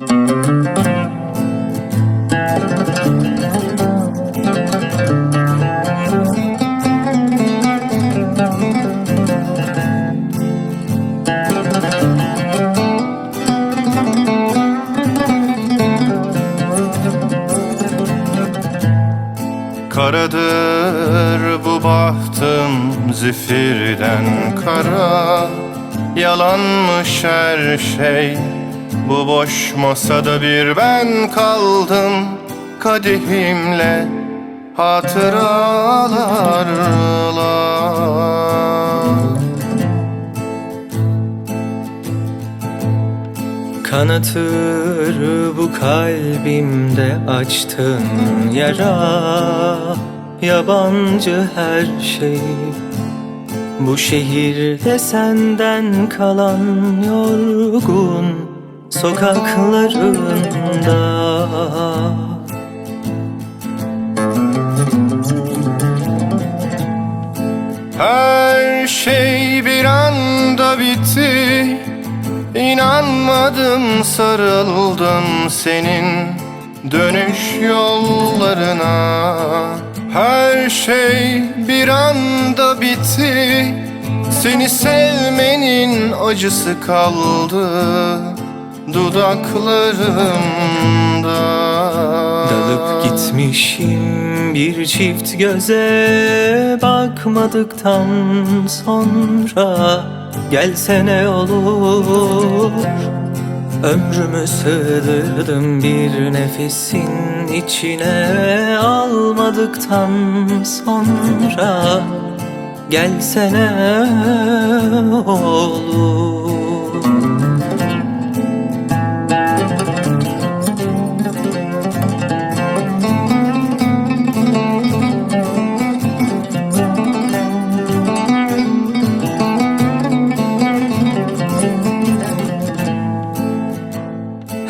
Karadır bu bahtım zifirden kara. Yalanmış her şey Bu boş masada bir ben kaldım. Kadehimle hatıralarla. Kanatır bu kalbimde açtığın yara. Yabancı her şey. Bu şehirde senden kalan yorgun Sokaklarında. Her şey bir anda bitti. İnanmadım sarıldım senin dönüş yollarına. Her şey bir anda bitti. Seni sevmenin acısı kaldı dudaklarımda. Dalıp gitmişim bir çift göze Bakmadıktan sonra. Gelsene olur Ömrümü sığdırdım bir nefesin içine. Almadıktan sonra Gelsene olur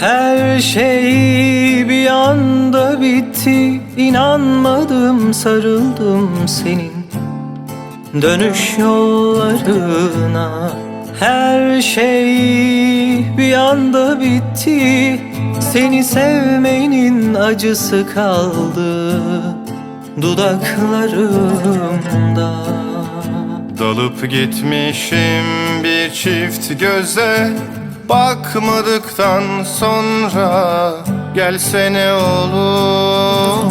Her şey bir anda bitti. İnanmadım sarıldım senin Dönüş yollarına. Her şey bir anda bitti. Seni sevmenin acısı kaldı Dudaklarımda. Dalıp gitmişim bir çift göze Bakmadıktan sonra gelsene olur.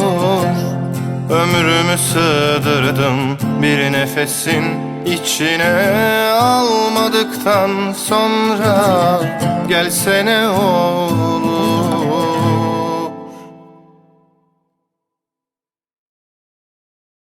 Ömrümü sığdırdım bir nefesin içine. Almadıktan sonra gelsene olur